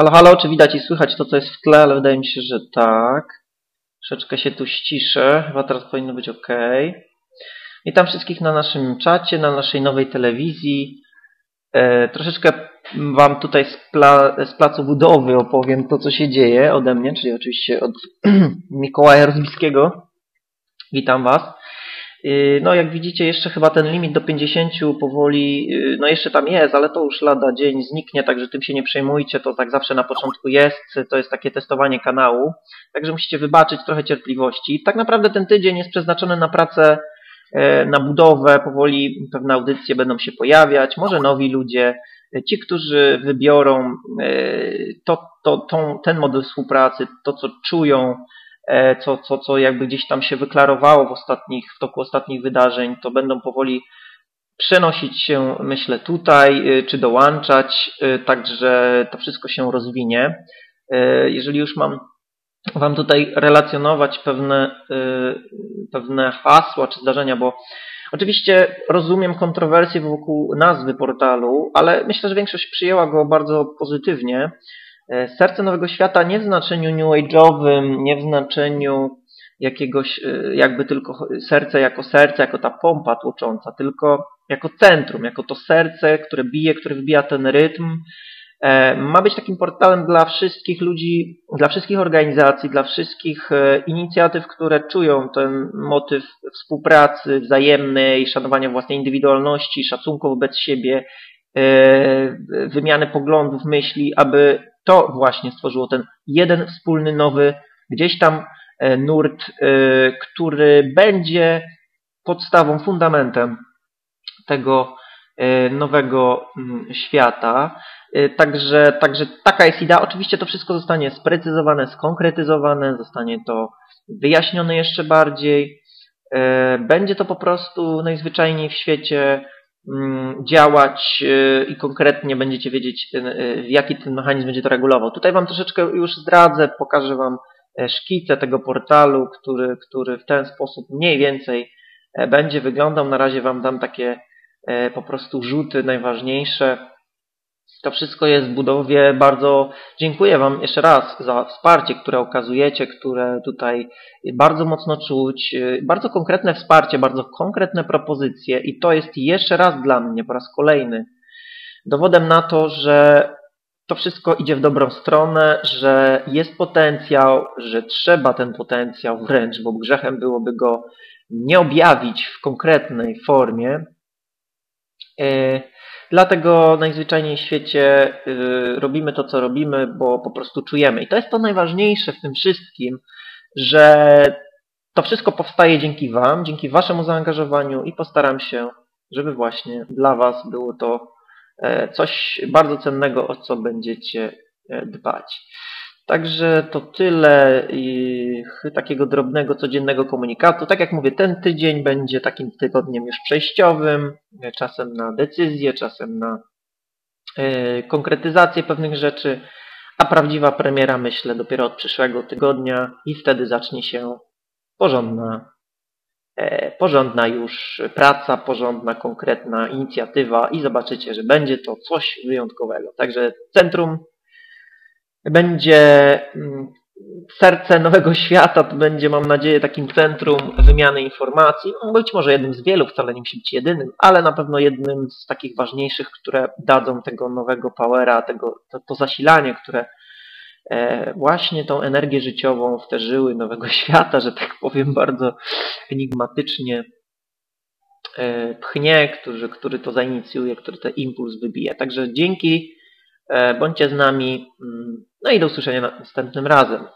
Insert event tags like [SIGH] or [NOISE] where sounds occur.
Halo, halo, czy widać i słychać to, co jest w tle, ale wydaje mi się, że tak. Troszeczkę się tu ściszę, chyba teraz powinno być ok. Witam wszystkich na naszym czacie, na naszej nowej telewizji. E, troszeczkę Wam tutaj z, pla z placu budowy opowiem to, co się dzieje ode mnie, czyli oczywiście od [CLEARS THROAT] Mikołaja Rozbiskiego. Witam Was. Y, no jak widzicie jeszcze chyba ten limit do 50 powoli, y, no jeszcze tam jest, ale to już lada dzień zniknie, także tym się nie przejmujcie, to tak zawsze na początku jest, to jest takie testowanie kanału, także musicie wybaczyć trochę cierpliwości. Tak naprawdę ten tydzień jest przeznaczony na pracę, e, na budowę, powoli pewne audycje będą się pojawiać, może nowi ludzie, ci, którzy wybiorą e, to, to, ten model współpracy, to co czują, E, co, co, co jakby gdzieś tam się wyklarowało w, ostatnich, w toku ostatnich wydarzeń, to będą powoli przenosić się, myślę, tutaj, e, czy dołączać, e, także to wszystko się rozwinie. Jeżeli już mam Wam tutaj relacjonować pewne, pewne hasła czy zdarzenia, bo oczywiście rozumiem kontrowersje wokół nazwy portalu, ale myślę, że większość przyjęła go bardzo pozytywnie. E, serce Nowego Świata nie w znaczeniu new age'owym, nie w znaczeniu jakiegoś e, jakby tylko serce jako serce, jako ta pompa tłocząca, tylko jako centrum, jako to serce, które bije, które wybija ten rytm. E, ma być takim portalem dla wszystkich ludzi, dla wszystkich organizacji, dla wszystkich inicjatyw, które czują ten motyw współpracy wzajemnej, szanowania własnej indywidualności, szacunku wobec siebie, wymiany poglądów, myśli, aby to właśnie stworzyło ten jeden wspólny nowy gdzieś tam e, nurt, e, który będzie podstawą, fundamentem tego e, nowego mm, świata. Także, także taka jest idea. Oczywiście to wszystko zostanie sprecyzowane, skonkretyzowane, zostanie to wyjaśnione jeszcze bardziej. Będzie to po prostu najzwyczajniej w świecie działać y, i konkretnie będziecie wiedzieć, y, jaki ten mechanizm będzie to regulował. Tutaj Wam troszeczkę już zdradzę, pokażę Wam e, szkicę tego portalu, który, który w ten sposób mniej więcej e, będzie wyglądał. Na razie Wam dam takie e, po prostu rzuty najważniejsze. To wszystko jest w budowie. Bardzo dziękuję Wam jeszcze raz za wsparcie, które okazujecie, które tutaj bardzo mocno czuć. Bardzo konkretne wsparcie, bardzo konkretne propozycje i to jest jeszcze raz dla mnie, po raz kolejny, dowodem na to, że to wszystko idzie w dobrą stronę, że jest potencjał, że trzeba ten potencjał wręcz, bo grzechem byłoby go nie objawić w konkretnej formie. Yy, Dlatego najzwyczajniej w świecie y, robimy to, co robimy, bo po prostu czujemy. I to jest to najważniejsze w tym wszystkim, że to wszystko powstaje dzięki Wam, dzięki Waszemu zaangażowaniu i postaram się, żeby właśnie dla Was było to e, coś bardzo cennego, o co będziecie e, dbać. Także to tyle takiego drobnego, codziennego komunikatu. Tak jak mówię, ten tydzień będzie takim tygodniem już przejściowym, czasem na decyzję, czasem na e, konkretyzację pewnych rzeczy, a prawdziwa premiera myślę dopiero od przyszłego tygodnia i wtedy zacznie się porządna, e, porządna już praca, porządna, konkretna inicjatywa i zobaczycie, że będzie to coś wyjątkowego. Także Centrum będzie mm, serce nowego świata, to będzie, mam nadzieję, takim centrum wymiany informacji. No, być może jednym z wielu, wcale nie musi być jedynym, ale na pewno jednym z takich ważniejszych, które dadzą tego nowego powera, tego, to, to zasilanie, które e, właśnie tą energię życiową w te żyły nowego [LAUGHS] świata, że tak powiem bardzo enigmatycznie e, pchnie, który, który to zainicjuje, który ten impuls wybije. Także dzięki, e, bądźcie z nami. No i do usłyszenia następnym razem.